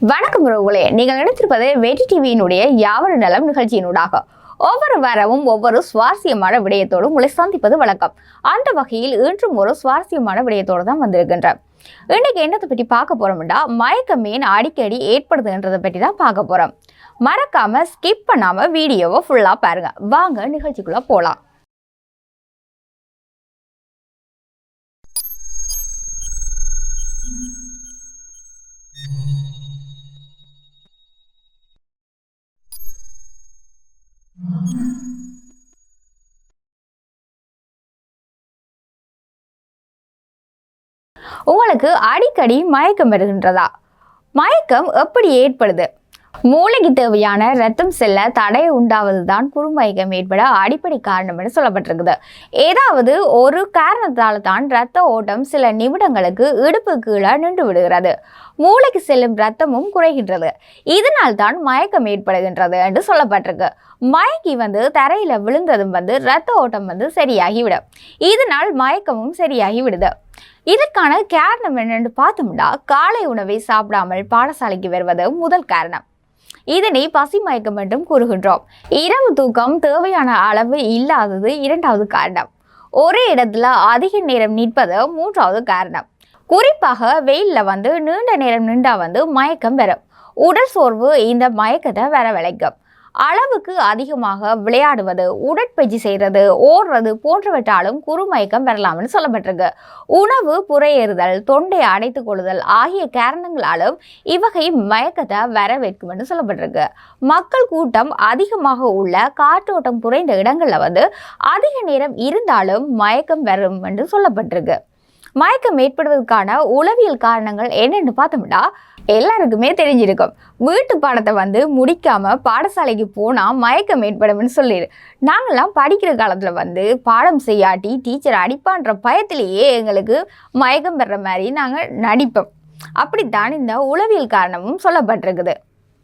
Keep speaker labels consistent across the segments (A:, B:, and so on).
A: வணக்கம் உறவுகளே. நீங்கள் நினைத்திருப்பது வெற்றி டிவியினுடைய யாவர நலம் நிகழ்ச்சியினூடாக. ஒவ்வொரு வாரமும் ஒவ்வொரு சுவாரஸ்யமான விடயத்தோடு உங்களை சந்திப்பது வழக்கம். அந்த வகையில் இன்றும் ஒரு சுவாரஸ்யமான விடயத்தோடு தான் வந்திருக்கின்றேன் இன்னைக்கு என்னத்தை பற்றி பார்க்க போறோம்டா மயக்கம் ஏன் அடிக்கடி ஏற்படுதுன்றதை பற்றி தான் பார்க்க போறோம். மறக்காம ஸ்கிப் பண்ணாமல் வீடியோவை ஃபுல்லாக பாருங்க. வாங்க நிகழ்ச்சிக்குள்ளே போகலாம் உங்களுக்கு அடிக்கடி மயக்கம் வருகின்றதா? மயக்கம் எப்படி ஏற்படுது? மூளைக்கு தேவையான ரத்தம் செல்ல தடை உண்டாவதுதான் குறுமயக்கம் ஏற்பட அடிப்படை காரணம் என்று சொல்லப்பட்டிருக்குது. ஏதாவது ஒரு காரணத்தால் தான் ரத்த ஓட்டம் சில நிமிடங்களுக்கு இடுப்பு கீழே நின்று விடுகிறது. மூளைக்கு செல்லும் ரத்தமும் குறைகின்றது. இதனால் தான் மயக்கம் ஏற்படுகின்றது என்று சொல்லப்பட்டிருக்கு. மயக்கி வந்து தரையில் விழுந்ததும் வந்து ரத்த ஓட்டம் வந்து சரியாகிவிடும். இதனால் மயக்கமும் சரியாகி விடுது இதற்கான காரணம் என்னென்று பார்த்தோம்னா காலை உணவை சாப்பிடாமல் பாடசாலைக்கு வருவது முதல் காரணம். இதனை பசி மயக்கம் என்றும் கூறுகின்றோம். இரவு தூக்கம் தேவையான அளவு இல்லாதது இரண்டாவது காரணம். ஒரே இடத்துல அதிக நேரம் நிற்பது மூன்றாவது காரணம். குறிப்பாக வெயிலில் வந்து நீண்ட நேரம் நின்றா வந்து மயக்கம் வரும். உடல் சோர்வு இந்த மயக்கத்தை வரவழைக்கும். அளவுக்கு அதிகமாக விளையாடுவது உடற்பயிற்சி செய்கிறது ஓடுறது போன்றவற்றாலும் குறுமயக்கம் வரலாம்னு சொல்லப்பட்டிருக்கு. உணவு புறையேறுதல் தொண்டை அடைத்துக் கொள்ளுதல் ஆகிய காரணங்களாலும் இவ்வகை மயக்கத்தை வரவேற்கும் என்று சொல்லப்பட்டிருக்கு. மக்கள் கூட்டம் அதிகமாக உள்ள காற்றோட்டம் குறைந்த இடங்களில் வந்து அதிக நேரம் இருந்தாலும் மயக்கம் வரும் என்று சொல்லப்பட்டிருக்கு. மயக்கம் ஏற்படுவதற்கான உளவியல் காரணங்கள் என்னென்னு பார்த்தோம்னா எல்லாருக்குமே தெரிஞ்சிருக்கும். வீட்டு பாடத்தை வந்து முடிக்காமல் பாடசாலைக்கு போனால் மயக்கம் ஏற்படும்னு சொல்லிடு நாங்கள்லாம் படிக்கிற காலத்தில் வந்து பாடம் செய்யாட்டி டீச்சர் அடிப்பான்ற பயத்திலேயே எங்களுக்கு மயக்கம் பெற மாதிரி நாங்கள் நடிப்போம். அப்படித்தான் இந்த உளவியல் காரணமும் சொல்லப்பட்டிருக்குது.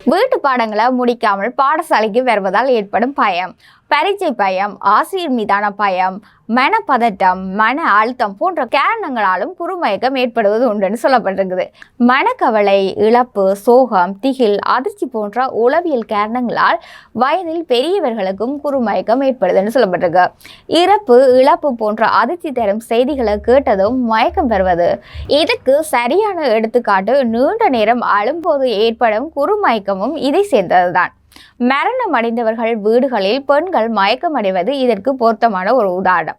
A: வீட்டு பாடங்களை முடிக்காமல் பாடசாலைக்கு வருவதால் ஏற்படும் பயம். பரீட்சை பயம் ஆசிரியர் மீதான பயம் மனப்பதட்டம் மன அழுத்தம் போன்ற காரணங்களாலும் குறுமயக்கம் ஏற்படுவது உண்டுன்னு சொல்லப்பட்டிருக்குது. மனக்கவலை இழப்பு சோகம் திகில் அதிர்ச்சி போன்ற உளவியல் காரணங்களால் வயதில் பெரியவர்களுக்கும் குறுமயக்கம் ஏற்படுதுன்னு சொல்லப்பட்டிருக்கு. இறப்பு இழப்பு போன்ற அதிர்ச்சி தரும் செய்திகளை கேட்டதும் மயக்கம் பெறுவது. இதுக்கு சரியான எடுத்துக்காட்டு நீண்ட நேரம் அழும்போது ஏற்படும் குறுமயக்கமும் இதை சேர்ந்ததுதான். மரணம் அடைந்தவர்கள் வீடுகளில் பெண்கள் மயக்கமடைவது இதற்கு பொருத்தமான ஒரு உதாரணம்.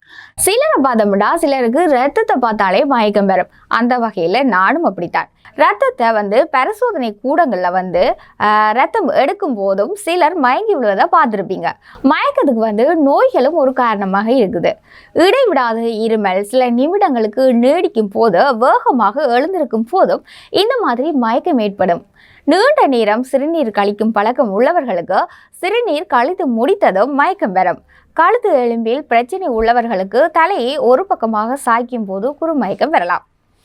A: சிலரை பார்த்தோம்னா சிலருக்கு ரத்தத்தை பார்த்தாலே மயக்கம் பெறும் அந்த வகையில் நானும் அப்படித்தான். ரத்தத்தை வந்து பரிசோதனை கூடங்களில் வந்து ரத்தம் எடுக்கும் போதும் சிலர் மயங்கி விழுவதை பார்த்துருப்பீங்க. மயக்கத்துக்கு வந்து நோய்களும் ஒரு காரணமாக இருக்குது. இடைவிடாத இருமல் சில நிமிடங்களுக்கு நீடிக்கும் போது வேகமாக எழுந்திருக்கும் போதும் இந்த மாதிரி மயக்கம் ஏற்படும். நீண்ட நேரம் சிறுநீர் கழிக்கும் பழக்கம் உள்ளவர்களுக்கு சிறுநீர் கழித்து முடித்ததும் மயக்கம் பெறும் கழுத்து எலும்பில் பிரச்சனை உள்ளவர்களுக்கு தலையை ஒரு பக்கமாக சாய்க்கும் போது குறுமயக்கம் வரலாம்.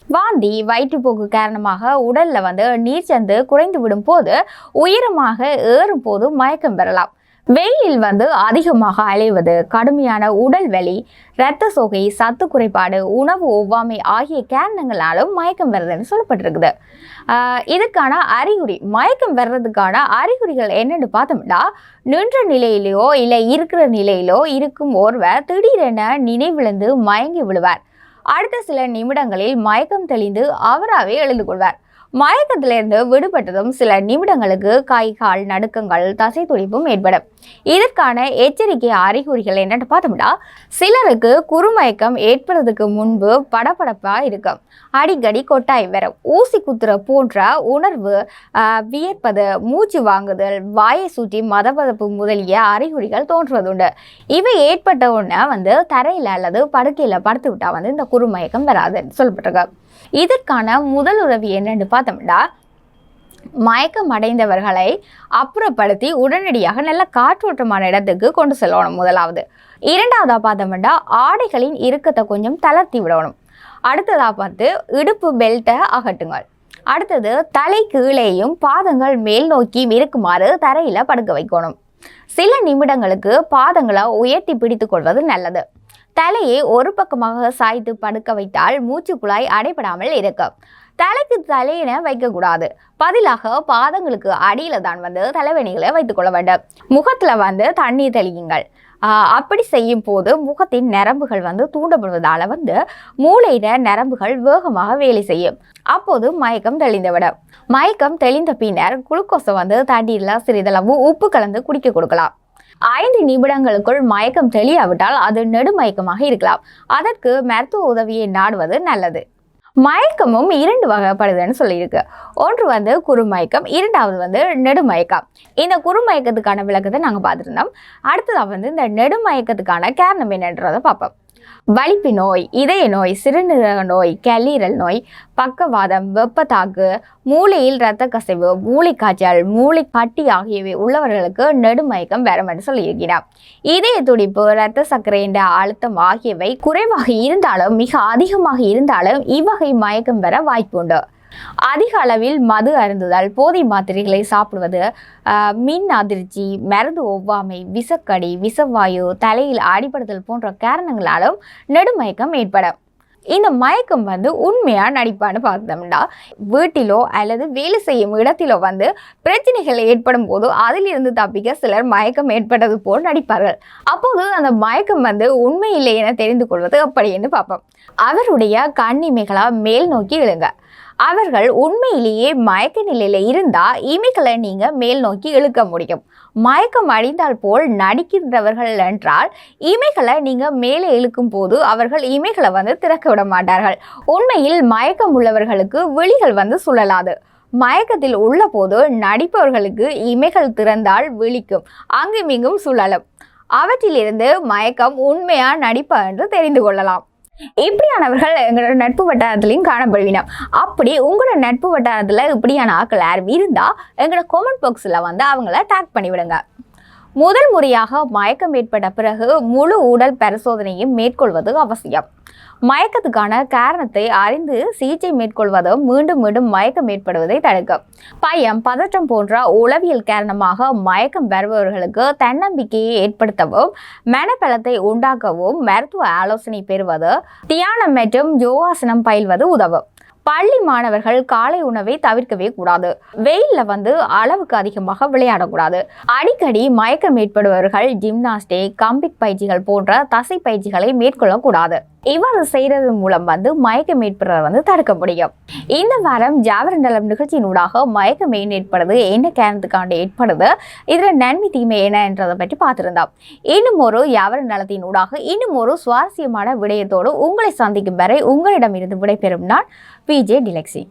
A: வாந்தி வயிற்றுப்போக்கு காரணமாக உடலில் வந்து நீர்ச்சத்து குறைந்து விடும் போது உயரமாக ஏறும் போது மயக்கம் பெறலாம் வெயிலில் வந்து அதிகமாக அலைவது கடுமையான உடல் வலி இரத்த சோகை சத்து குறைபாடு உணவு ஒவ்வாமை ஆகிய காரணங்களாலும் மயக்கம் வருதுன்னு சொல்லப்பட்டிருக்குது. இதுக்கான அறிகுறி மயக்கம் வர்றதுக்கான அறிகுறிகள் என்னன்னு பார்த்தோம்னா நின்ற நிலையிலோ இல்லை இருக்கிற நிலையிலோ இருக்கும் ஒருவர் திடீரென நினைவிழந்து மயங்கி விழுவார். அடுத்த சில நிமிடங்களில் மயக்கம் தெளிந்து அவராகவே எழுந்து கொள்வார். மயக்கத்திலிருந்து விடுபட்டதும் சில நிமிடங்களுக்கு கை கால் நடுக்கங்கள் தசை துடிப்பும் ஏற்படும். இதற்கான எச்சரிக்கை அறிகுறிகள் என்னன்னு பார்த்தோம்னா சிலருக்கு குறுமயக்கம் ஏற்படுறதுக்கு முன்பு படபடப்பாக இருக்கும். அடிக்கடி கொட்டாய் வரும். ஊசி குத்துற போன்ற உணர்வு வியர்ப்பது மூச்சு வாங்குதல் வாயை சுற்றி மதபதப்பு முதலிய அறிகுறிகள் தோன்றுவதுண்டு. இவை ஏற்பட்ட உடனே வந்து தரையில் அல்லது படுக்கையில் படுத்து விட்டால் வந்து இந்த குறுமயக்கம் வராதுன்னு சொல்லப்பட்டிருக்கு. இதற்கான முதல் உதவி என்னன்னு பார்த்தோம்னா மயக்கம் அடைந்தவர்களை அப்புறப்படுத்தி உடனடியாக நல்ல காற்றோட்டமான இடத்துக்கு கொண்டு செல்லணும் முதலாவது. இரண்டாவதாக பார்த்தோம்னா ஆடைகளின் இறுக்கத்தை கொஞ்சம் தளர்த்தி விடணும். அடுத்ததாக பார்த்து இடுப்பு பெல்ட்டை அகட்டுங்கள் அடுத்தது தலை கீழேயும் பாதங்கள் மேல் நோக்கியும் இருக்குமாறு தரையில் படுக்க வைக்கணும். சில நிமிடங்களுக்கு பாதங்களை உயர்த்தி பிடித்து கொள்வது நல்லது. தலையை ஒரு பக்கமாக சாய்த்து படுக்க வைத்தால் மூச்சுக்குழாய் அடைபடாமல் இருக்கும். தலைக்கு தலையினை வைக்கக்கூடாது. பதிலாக பாதங்களுக்கு அடியில் தான் வந்து தலைவணிகளை வைத்துக்கொள்ள வேண்டும். முகத்தில் வந்து தண்ணீர் தெளியுங்கள். அப்படி செய்யும் போது முகத்தின் நரம்புகள் வந்து தூண்டப்படுவதால் வந்து மூளையின நரம்புகள் வேகமாக வேலை செய்யும். அப்போது மயக்கம் தெளிந்துவிடும். மயக்கம் தெளிந்த பின்னர் குளுக்கோஸை வந்து தண்ணீரில் சிறிதளவு உப்பு கலந்து குடிக்க கொடுக்கலாம். ஐந்து நிமிடங்களுக்குள் மயக்கம் தெளியாவிட்டால் அது நெடுமயக்கமாக இருக்கலாம். அதற்கு மருத்துவ உதவியை நாடுவது நல்லது. மயக்கமும் இரண்டு வகைப்படுதுன்னு சொல்லியிருக்கு. ஒன்று வந்து குறுமயக்கம் இரண்டாவது வந்து நெடுமயக்கம். இந்த குறுமயக்கத்துக்கான விளக்கத்தை நாங்கள் பார்த்துருந்தோம் அடுத்ததாக வந்து இந்த நெடுமயக்கத்துக்கான காரணம் என்னன்றதை பார்ப்போம். வலிப்பு நோய் இதய நோய் சிறுநீரக நோய் கல்லீரல் நோய் பக்கவாதம் வெப்பத்தாக்கு மூளையில் இரத்த கசிவு மூளைக்காய்ச்சல் மூளை கட்டி ஆகியவை உள்ளவர்களுக்கு நெடுமயக்கம் வரும் என்று சொல்லியிருக்கிறார். இதய துடிப்பு இரத்த சர்க்கரை என்ற அழுத்தம் ஆகியவை குறைவாக இருந்தாலும் மிக அதிகமாக இருந்தாலும் இவ்வகை மயக்கம் பெற வாய்ப்புண்டு. அதிக அளவில் மது அருந்துதல் போதை மாத்திரைகளை சாப்பிடுவது மின் அதிர்ச்சி மருந்து ஒவ்வாமை விசக்கடி விசவாயு தலையில் அடிபடுதல் போன்ற காரணங்களாலும் நெடுமயக்கம் ஏற்படும். இந்த மயக்கம் வந்து உண்மையாக நடிப்பான்னு பார்த்தோம்னா வீட்டிலோ அல்லது வேலை செய்யும் இடத்திலோ வந்து பிரச்சனைகள் ஏற்படும் போது அதிலிருந்து தப்பிக்க சிலர் மயக்கம் ஏற்பட்டது போல் நடிப்பார்கள். அப்போது அந்த மயக்கம் வந்து உண்மையில்லை என தெரிந்து கொள்வது அப்படின்னு பார்ப்போம். அவருடைய கண்ணிமைகளாக மேல் நோக்கி விழுங்க அவர்கள் உண்மையிலேயே மயக்க நிலையில் இருந்தால் இமைகளை நீங்கள் மேல் நோக்கி இழுக்க முடியும். மயக்கம் அடைந்தால் போல் நடிக்கின்றவர்கள் என்றால் இமைகளை நீங்கள் மேலே இழுக்கும் போது அவர்கள் இமைகளை வந்து திறக்க விட மாட்டார்கள். உண்மையில் மயக்கம் உள்ளவர்களுக்கு விழிகள் வந்து சுழலாது. மயக்கத்தில் உள்ள போது நடிப்பவர்களுக்கு இமைகள் திறந்தால் விழிக்கும் அங்கும் இங்கும் சுழலும். அவற்றிலிருந்து மயக்கம் உண்மையா நடிப்பா என்று தெரிந்து கொள்ளலாம். இப்படியானவர்கள் எங்களோட நட்பு வட்டாரத்துலையும் காணப்படுவினோம். அப்படி உங்களோட நட்பு வட்டாரத்தில் இப்படியான ஆட்கள் யாரும் இருந்தால் எங்களோட கமெண்ட் பாக்ஸில் வந்து அவங்கள டேக் பண்ணி விடுங்க முதல் முறையாக மயக்கம் ஏற்பட்ட பிறகு முழு உடல் பரிசோதனையும் மேற்கொள்வது அவசியம். மயக்கத்துக்கான காரணத்தை அறிந்து சிகிச்சை மேற்கொள்வதும் மீண்டும் மீண்டும் மயக்கம் ஏற்படுவதை தடுக்கும் பயம் பதற்றம் போன்ற உளவியல் காரணமாக மயக்கம் பெறுபவர்களுக்கு தன்னம்பிக்கையை ஏற்படுத்தவும் மனப்பலத்தை உண்டாக்கவும் மருத்துவ ஆலோசனை பெறுவது தியானம் மற்றும் யோகாசனம் பயில்வது உதவும். பள்ளி மாணவர்கள் காலை உணவை தவிர்க்கவே கூடாது. வெயிலில் வந்து அளவுக்கு அதிகமாக விளையாடக்கூடாது. அடிக்கடி மயக்கம் ஏற்படுபவர்கள் ஜிம்னாஸ்டிக் கம்பிக் பயிற்சிகள் போன்ற தசை பயிற்சிகளை மேற்கொள்ளக்கூடாது. இவ்வாறு செய்கிறது மூலம் வந்து மயக்கம் ஏற்படுறத வந்து தடுக்க முடியும். இந்த வாரம் ஜாவரண்டலம் நிகழ்ச்சியினூடாக மயக்கம் ஏன் ஏற்படுது என்ன காரணத்துக்காண்டு ஏற்படுது இதில் நன்மை தீமை என்ன என்றதை பற்றி பார்த்துருந்தோம். இன்னும் ஒரு ஜாவரன் நலத்தின் ஊடாக இன்னும் ஒரு சுவாரஸ்யமான விடயத்தோடு உங்களை சந்திக்கும் வரை உங்களிடமிருந்து விடைபெறும் நான் பிஜே டிலெக்ஸி.